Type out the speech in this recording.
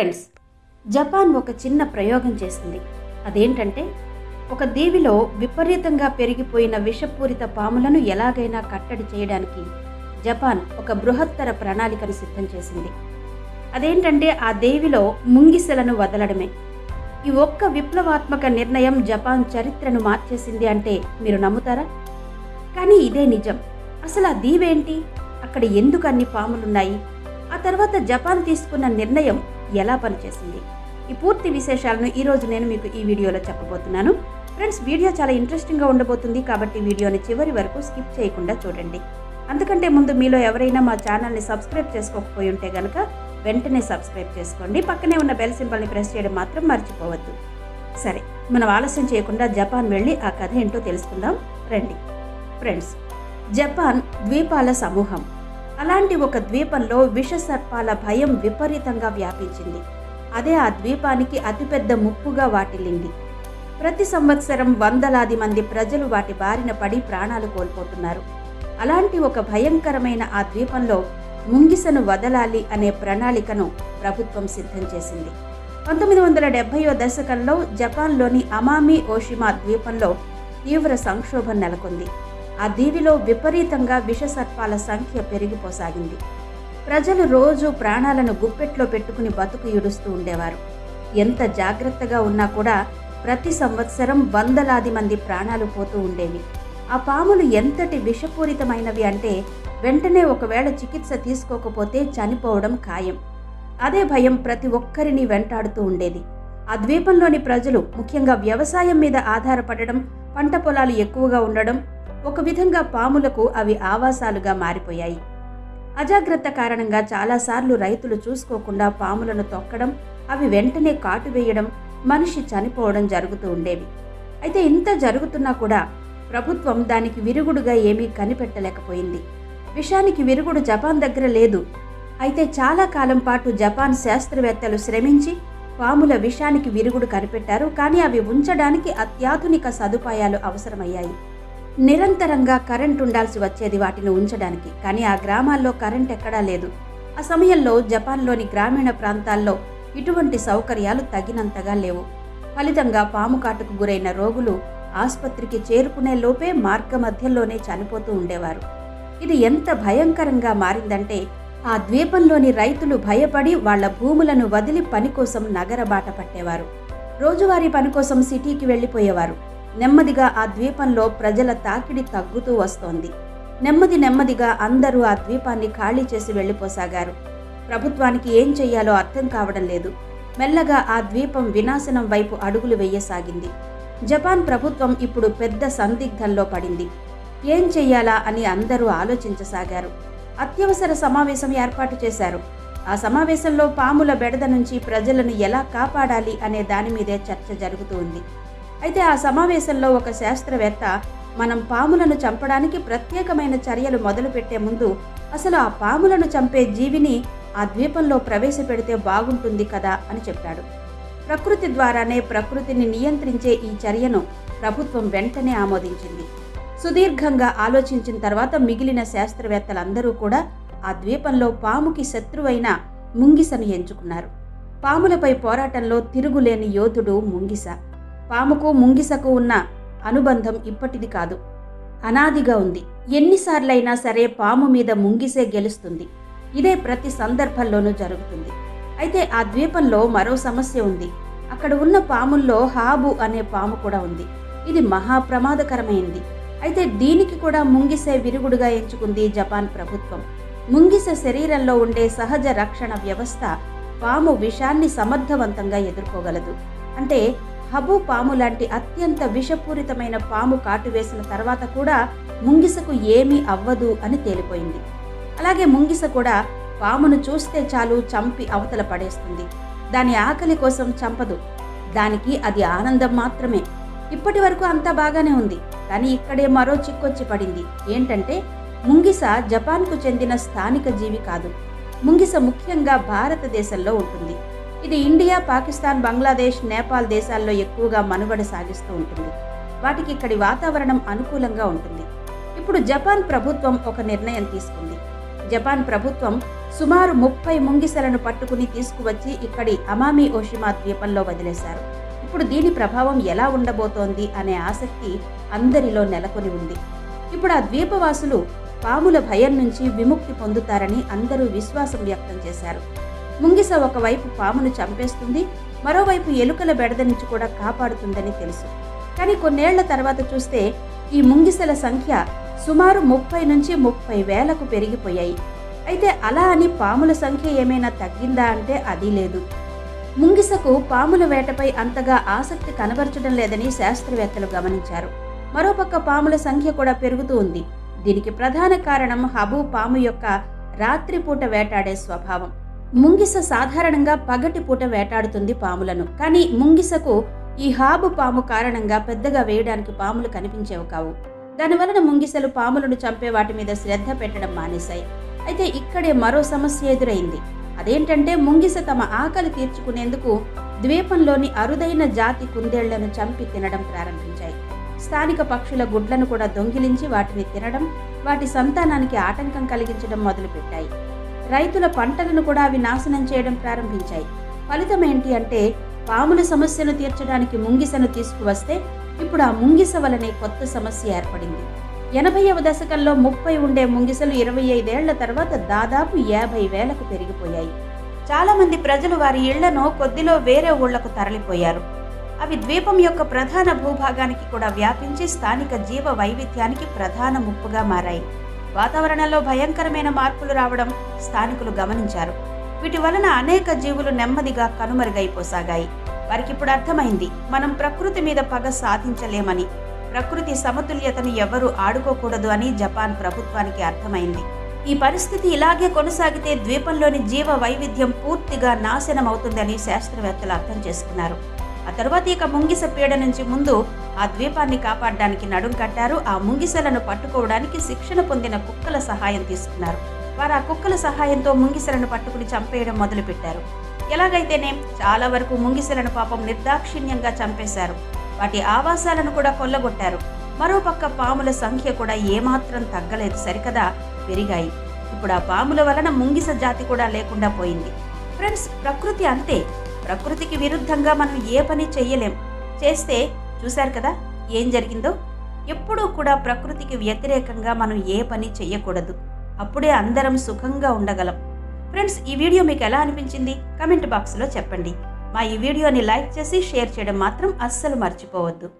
Friends Japan ఒక చిన్న ప్రయోగం చేసింది. అదేంటంటే ఒక దీవిలో విపరీతంగా పెరిగిపోయిన విషపూరిత పాములను ఎలాగైనా కట్టడి చేయడానికి జపాన్ ఒక బృహత్తర ప్రణాళికను సిద్ధం చేసింది. అదేంటంటే ఆ దేవిలో ముంగిసలను వదలడమే. ఈ ఒక్క విప్లవాత్మక నిర్ణయం జపాన్ చరిత్రను మార్చేసింది అంటే మీరు నమ్ముతారా? కానీ ఇదే నిజం. అసలు ఆ దీవేంటి? అక్కడ ఎందుకు అన్ని పాములున్నాయి? ఆ తర్వాత జపాన్ తీసుకున్న నిర్ణయం ఎలా పనిచేసింది ఈ పూర్తి విశేషాలను ఈరోజు నేను మీకు ఈ వీడియోలో చెప్పబోతున్నాను. ఫ్రెండ్స్ వీడియో చాలా ఇంట్రెస్టింగ్గా ఉండబోతుంది కాబట్టి వీడియోని చివరి వరకు స్కిప్ చేయకుండా చూడండి. అంతకంటే ముందు మీలో ఎవరైనా మా ఛానల్ని సబ్స్క్రైబ్ చేసుకోకపోయి ఉంటే కనుక వెంటనే సబ్స్క్రైబ్ చేసుకోండి. పక్కనే ఉన్న బెల్ సింబల్ని ప్రెస్ చేయడం మాత్రం మర్చిపోవద్దు. సరే మనం ఆలస్యం చేయకుండా జపాన్ వెళ్ళి ఆ కథ ఏంటో తెలుసుకుందాం. రండి. ఫ్రెండ్స్ జపాన్ ద్వీపాల సమూహం. అలాంటి ఒక ద్వీపంలో విష సర్పాల భయం విపరీతంగా వ్యాపించింది. అదే ఆ ద్వీపానికి అతిపెద్ద ముప్పుగా వాటిల్లింది. ప్రతి సంవత్సరం వందలాది మంది ప్రజలు వాటి బారిన పడి ప్రాణాలు కోల్పోతున్నారు. అలాంటి ఒక భయంకరమైన ఆ ద్వీపంలో ముంగిసను వదలాలి అనే ప్రణాళికను ప్రభుత్వం సిద్ధం చేసింది. పంతొమ్మిది వందల డెబ్బయో దశకంలో జపాన్లోని అమామి ఓషిమా ద్వీపంలో తీవ్ర సంక్షోభం నెలకొంది. ఆ దీవిలో విపరీతంగా విషసర్పాల సంఖ్య పెరిగిపోసాగింది. ప్రజలు రోజు ప్రాణాలను గుప్పెట్లో పెట్టుకుని బతుకు ఈడుస్తూ ఉండేవారు. ఎంత జాగ్రత్తగా ఉన్నా కూడా ప్రతి సంవత్సరం వందలాది మంది ప్రాణాలు పోతూ ఉండేవి. ఆ పాములు ఎంతటి విషపూరితమైనవి అంటే వెంటనే ఒకవేళ చికిత్స తీసుకోకపోతే చనిపోవడం ఖాయం. అదే భయం ప్రతి ఒక్కరిని వెంటాడుతూ ఉండేది. ఆ ద్వీపంలోని ప్రజలు ముఖ్యంగా వ్యవసాయం మీద ఆధారపడడం పంట పొలాలు ఎక్కువగా ఉండడం ఒక విధంగా పాములకు అవి ఆవాసాలుగా మారిపోయాయి. అజాగ్రత్త కారణంగా చాలాసార్లు రైతులు చూసుకోకుండా పాములను తొక్కడం అవి వెంటనే కాటు వేయడం మనిషి చనిపోవడం జరుగుతూ ఉండేవి. అయితే ఇంత జరుగుతున్నా కూడా ప్రభుత్వం దానికి విరుగుడుగా ఏమీ కనిపెట్టలేకపోయింది. విషానికి విరుగుడు జపాన్ దగ్గర లేదు. అయితే చాలా కాలం పాటు జపాన్ శాస్త్రవేత్తలు శ్రమించి పాముల విషానికి విరుగుడు కనిపెట్టారు. కానీ అవి ఉంచడానికి అత్యాధునిక సదుపాయాలు అవసరమయ్యాయి. నిరంతరంగా కరెంట్ ఉండాల్సి వచ్చేది వాటిని ఉంచడానికి. కానీ ఆ గ్రామాల్లో కరెంట్ ఎక్కడా లేదు. ఆ సమయంలో జపాన్లోని గ్రామీణ ప్రాంతాల్లో ఇటువంటి సౌకర్యాలు తగినంతగా లేవు. ఫలితంగా పాము కాటుకు గురైన రోగులు ఆసుపత్రికి చేరుకునే లోపే మార్గ మధ్యలోనే చనిపోతూ ఉండేవారు. ఇది ఎంత భయంకరంగా మారిందంటే ఆ ద్వీపంలోని రైతులు భయపడి వాళ్ళ భూములను వదిలి పని కోసం నగర బాట పట్టేవారు. రోజువారీ పని కోసం సిటీకి వెళ్ళిపోయేవారు. నెమ్మదిగా ఆ ద్వీపంలో ప్రజల తాకిడి తగ్గుతూ వస్తోంది. నెమ్మది నెమ్మదిగా అందరూ ఆ ద్వీపాన్ని ఖాళీ చేసి వెళ్ళిపోసాగారు. ప్రభుత్వానికి ఏం చెయ్యాలో అర్థం కావడం లేదు. మెల్లగా ఆ ద్వీపం వినాశనం వైపు అడుగులు వేయసాగింది. జపాన్ ప్రభుత్వం ఇప్పుడు పెద్ద సందిగ్ధంలో పడింది. ఏం చెయ్యాలా అని అందరూ ఆలోచించసాగారు. అత్యవసర సమావేశం ఏర్పాటు చేశారు. ఆ సమావేశంలో పాముల బెడద నుంచి ప్రజలను ఎలా కాపాడాలి అనే దాని మీదే చర్చ జరుగుతూ ఉంది. అయితే ఆ సమావేశంలో ఒక శాస్త్రవేత్త మనం పాములను చంపడానికి ప్రత్యేకమైన చర్యలు మొదలుపెట్టే ముందు అసలు ఆ పాములను చంపే జీవిని ఆ ద్వీపంలో ప్రవేశపెడితే బాగుంటుంది కదా అని చెప్పాడు. ప్రకృతి ద్వారానే ప్రకృతిని నియంత్రించే ఈ చర్యను ప్రభుత్వం వెంటనే ఆమోదించింది. సుదీర్ఘంగా ఆలోచించిన తర్వాత మిగిలిన శాస్త్రవేత్తలందరూ కూడా ఆ ద్వీపంలో పాముకి శత్రువైన ముంగిసను ఎంచుకున్నారు. పాములపై పోరాటంలో తిరుగులేని యోధుడు ముంగిస. పాముకు ముంగిసకు ఉన్న అనుబంధం ఇప్పటిది కాదు. అనాదిగా ఉంది. ఎన్నిసార్లైనా సరే పాము మీద ముంగిసే గెలుస్తుంది. ఇదే ప్రతి సందర్భంలోనూ జరుగుతుంది. అయితే ఆ ద్వీపంలో మరో సమస్య ఉంది. అక్కడ ఉన్న పాముల్లో హాబు అనే పాము కూడా ఉంది. ఇది మహా ప్రమాదకరమైంది. అయితే దీనికి కూడా ముంగిసే విరుగుడుగా ఎంచుకుంది జపాన్ ప్రభుత్వం. ముంగిస శరీరంలో ఉండే సహజ రక్షణ వ్యవస్థ పాము విషాన్ని సమర్థవంతంగా ఎదుర్కోగలదు. అంటే హబు పాము లాంటి అత్యంత విషపూరితమైన పాము కాటు వేసిన తర్వాత కూడా ముంగిసకు ఏమీ అవ్వదు అని తేలిపోయింది. అలాగే ముంగిస కూడా పామును చూస్తే చాలు చంపి అవతల పడేస్తుంది. దాని ఆకలి కోసం చంపదు. దానికి అది ఆనందం మాత్రమే. ఇప్పటి వరకు అంతా బాగానే ఉంది. కానీ ఇక్కడే మరో చిక్కొచ్చి పడింది. ఏంటంటే ముంగిస జపాన్కు చెందిన స్థానిక జీవి కాదు. ముంగిస ముఖ్యంగా భారతదేశంలో ఉంటుంది. ఇది ఇండియా పాకిస్తాన్ బంగ్లాదేశ్ నేపాల్ దేశాల్లో ఎక్కువగా మనుగడ సాగిస్తూ ఉంటుంది. వాటికి ఇక్కడి వాతావరణం అనుకూలంగా ఉంటుంది. ఇప్పుడు జపాన్ ప్రభుత్వం ఒక నిర్ణయం తీసుకుంది. జపాన్ ప్రభుత్వం సుమారు ముప్పై ముంగిసలను పట్టుకుని తీసుకువచ్చి ఇక్కడి అమామి ఓషిమా ద్వీపంలో వదిలేశారు. ఇప్పుడు దీని ప్రభావం ఎలా ఉండబోతోంది అనే ఆసక్తి అందరిలో నెలకొని ఉంది. ఇప్పుడు ఆ ద్వీపవాసులు పాముల భయం నుంచి విముక్తి పొందుతారని అందరూ విశ్వాసం వ్యక్తం చేశారు. ముంగిస ఒకవైపు పామును చంపేస్తుంది మరోవైపు ఎలుకల బెడద నుంచి కూడా కాపాడుతుందని తెలుసు. కానీ కొన్నేళ్ళ తర్వాత చూస్తే ఈ ముంగిసల సంఖ్య సుమారు ముప్పై నుంచి ముప్పై వేలకు పెరిగిపోయాయి. అయితే అలా అని పాముల సంఖ్య ఏమైనా తగ్గిందా అంటే అది లేదు. ముంగిసకు పాముల వేటపై అంతగా ఆసక్తి కనబరచడం లేదని శాస్త్రవేత్తలు గమనించారు. మరోపక్క పాముల సంఖ్య కూడా పెరుగుతూ ఉంది. దీనికి ప్రధాన కారణం హబు పాము యొక్క రాత్రిపూట వేటాడే స్వభావం. ముంగిస సాధారణంగా పగటి పూట వేటాడుతుంది పాములను. కానీ ముంగిసకు ఈ హాబు పాము కారణంగా పెద్దగా వేయడానికి పాములు కనిపించేవి కావు. దానివలన ముంగిసలు పాములను చంపే వాటి మీద శ్రద్ధ పెట్టడం మానేశాయి. అయితే ఇక్కడే మరో సమస్య ఎదురైంది. అదేంటంటే ముంగిస తమ ఆకలి తీర్చుకునేందుకు ద్వీపంలోని అరుదైన జాతి కుందేళ్ళను చంపి తినడం ప్రారంభించాయి. స్థానిక పక్షుల గుడ్లను కూడా దొంగిలించి వాటిని తినడం వాటి సంతానానికి ఆటంకం కలిగించడం మొదలుపెట్టాయి. రైతుల పంటలను కూడా అవి నాశనం చేయడం ప్రారంభించాయి. ఫలితం ఏంటి అంటే పాముల సమస్యను తీర్చడానికి ముంగిసను తీసుకువస్తే ఇప్పుడు ఆ ముంగిస వలనే కొత్త సమస్య ఏర్పడింది. ఎనభైవ దశకంలో ముప్పై ఉండే ముంగిసలు ఇరవై ఐదేళ్ళ తర్వాత దాదాపు యాభై వేలకు పెరిగిపోయాయి. చాలామంది ప్రజలు వారి ఇళ్ళను కొద్దిలో వేరే ఊళ్ళకు తరలిపోయారు. అవి ద్వీపం యొక్క ప్రధాన భూభాగానికి కూడా వ్యాపించి స్థానిక జీవ వైవిధ్యానికి ప్రధాన ముప్పుగా మారాయి. వాతావరణంలో భయంకరమైన మార్పులు రావడం స్థానికులు గమనించారు. వీటి వలన అనేక జీవులు నెమ్మదిగా కనుమరుగైపోసాగాయి. వారికి ఇప్పుడు అర్థమైంది మనం ప్రకృతి మీద పగ సాధించలేమని. ప్రకృతి సమతుల్యతను ఎవరూ ఆడుకోకూడదు అని జపాన్ ప్రభుత్వానికి అర్థమైంది. ఈ పరిస్థితి ఇలాగే కొనసాగితే ద్వీపంలోని జీవ వైవిధ్యం పూర్తిగా నాశనం అవుతుందని శాస్త్రవేత్తలు అర్థం చేసుకున్నారు. ఆ తర్వాత ఇక ముంగిస పీడ నుంచి ముందు ఆ ద్వీపాన్ని కాపాడడానికి నడుం కట్టారు. ఆ ముంగిసలను పట్టుకోవడానికి శిక్షణ పొందిన కుక్కల సహాయం తీసుకున్నారు. వారు ఆ కుక్కల సహాయంతో ముంగిసలను పట్టుకుని చంపేయడం మొదలుపెట్టారు. ఎలాగైతేనే చాలా వరకు ముంగిసలను పాపం నిర్దాక్షిణ్యంగా చంపేశారు. వాటి ఆవాసాలను కూడా కొల్లగొట్టారు. మరోపక్క పాముల సంఖ్య కూడా ఏమాత్రం తగ్గలేదు. సరికదా? పెరిగాయి. ఇప్పుడు ఆ పాముల వలన ముంగిస జాతి కూడా లేకుండా పోయింది. ఫ్రెండ్స్ ప్రకృతి అంతే. ప్రకృతికి విరుద్ధంగా మనం ఏ పని చెయ్యలేం. చేస్తే చూశారు కదా? ఏం జరిగిందో? ఎప్పుడూ కూడా ప్రకృతికి వ్యతిరేకంగా మనం ఏ పని చెయ్యకూడదు. అప్పుడే అందరం సుఖంగా ఉండగలం. ఫ్రెండ్స్ ఈ వీడియో మీకు ఎలా అనిపించింది? కమెంట్ బాక్స్లో చెప్పండి. మా ఈ వీడియోని లైక్ చేసి షేర్ చేయడం మాత్రం అస్సలు మర్చిపోవద్దు.